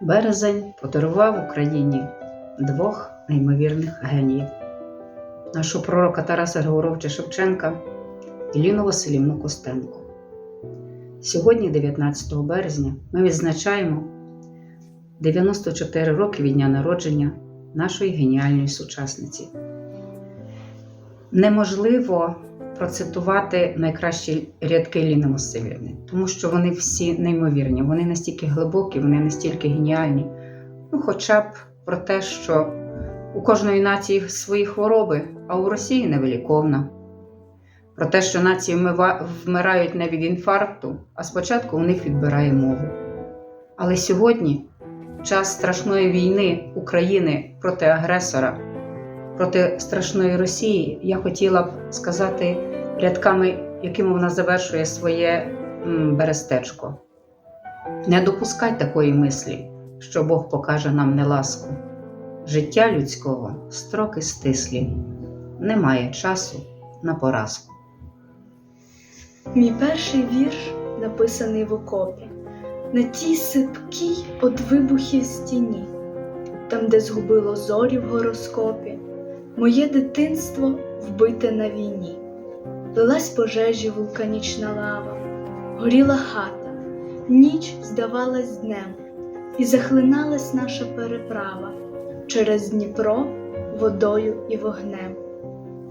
Березень подарував Україні двох неймовірних геніїв: нашого пророка Тараса Григоровича Шевченка і Ліну Василівну Костенко. Сьогодні, 19 березня, ми відзначаємо 94 роки від дня народження нашої геніальної сучасниці. Неможливо процитувати найкращі рядки Ліни Васильівни, тому що вони всі неймовірні, вони настільки глибокі, вони настільки геніальні. Ну, хоча б про те, що у кожної нації свої хвороби, а у Росії невиліковна. Про те, що нації вмирають не від інфаркту, а спочатку у них відбирає мову. Але сьогодні, час страшної війни України проти агресора, проти страшної Росії, я хотіла б сказати рядками, якими вона завершує своє берестечко. Не допускай такої мислі, що Бог покаже нам неласку. Життя людського строки стислі, немає часу на поразку. Мій перший вірш написаний в окопі, на тій сипкій од вибухів стіні, там, де згубило зорі в гороскопі, моє дитинство вбите на війні. Лилась пожежі вулканічна лава, горіла хата, ніч здавалась днем, і захлиналась наша переправа через Дніпро водою і вогнем.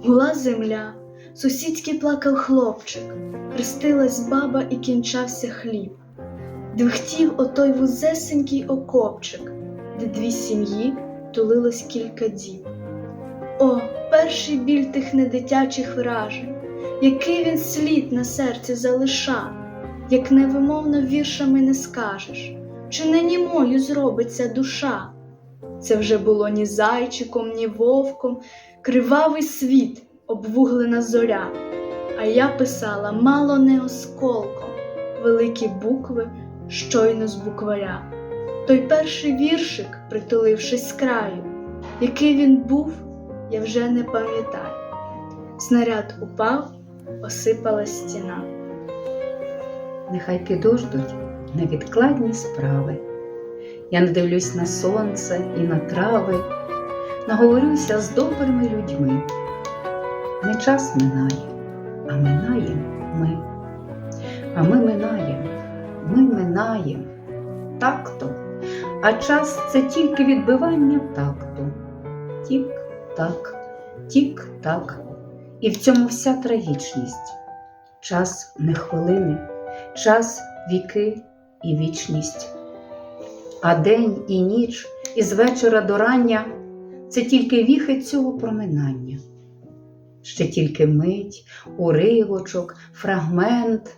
Гула земля, сусідський плакав хлопчик, хрестилась баба і кінчався хліб. Двихтів отой вузесенький окопчик, де дві сім'ї тулилось кілька діб. О, перший біль тих недитячих вражень, який він слід на серці залиша, як невимовно віршами не скажеш, чи не німою зробиться душа. Це вже було ні зайчиком, ні вовком, кривавий світ, обвуглена зоря. А я писала мало не осколком, великі букви щойно з букваря. Той перший віршик, притулившись з краю, який він був, я вже не пам'ятаю. Снаряд упав, осипалась стіна. Нехай підождуть невідкладні справи. Я надивлюсь на сонце і на трави, наговорюся з добрими людьми. Не час минає, а минаєм ми. А ми минаєм, ми минаєм. Так-то. А час це тільки відбивання такту. Тік-так, тік-так. І в цьому вся трагічність. Час не хвилини, час віки і вічність. А день і ніч із вечора до рання це тільки віхи цього проминання. Ще тільки мить, уривочок, фрагмент,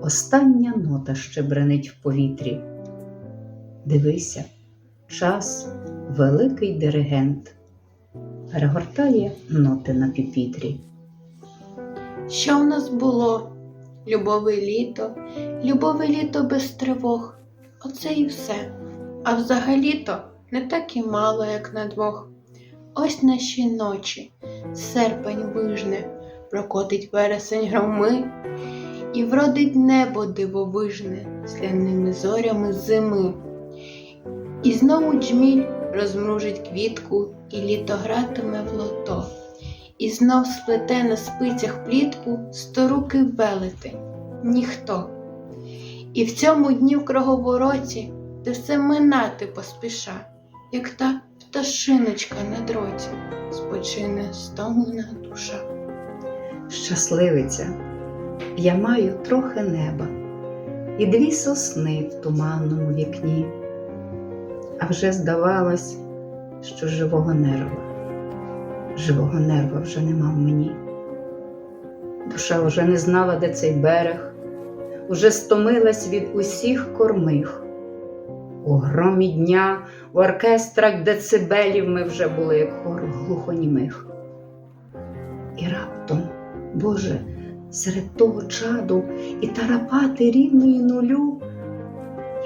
остання нота ще бренить в повітрі. Дивися, час великий диригент, перегортає ноти на піпітрі. Що в нас було? Любове літо, любове літо без тривог. Оце і все. А взагалі-то не так і мало, як на двох. Ось наші ночі, серпень вижне, прокотить вересень громи, і вродить небо дивовижне сляними зорями зими. І знову джміль розмружить квітку, і літо гратиме в лото. І знов сплете на спицях плітку сторуки велети, ніхто. І в цьому дні в круговороті, де все минати поспіша, як та пташиночка на дроті, спочине стомлена душа. Щасливиця, я маю трохи неба і дві сосни в туманному вікні, а вже здавалось, що живого нерва, живого нерва вже нема в мені. Душа вже не знала, де цей берег, уже стомилась від усіх кормих. У громі дня, в оркестрах децибелів ми вже були, як хор глухонімих. І раптом, Боже, серед того чаду і тарапати рівної нулю,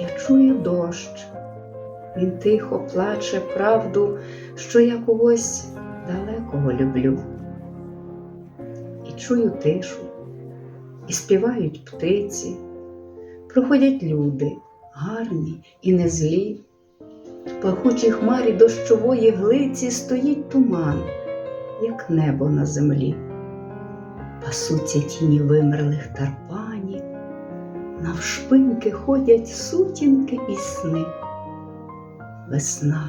я чую дощ. Він тихо плаче правду, що я когось далекого люблю. І чую тишу, і співають птиці, проходять люди, гарні і не злі. В пахучій хмарі дощової глиці стоїть туман, як небо на землі. Пасуться тіні вимерлих тарпанів, навшпиньки ходять сутінки і сни. Весна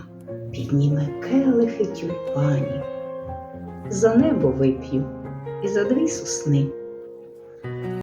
підніме келихи тюльпанів, за небо вип'ю і за дві сосни.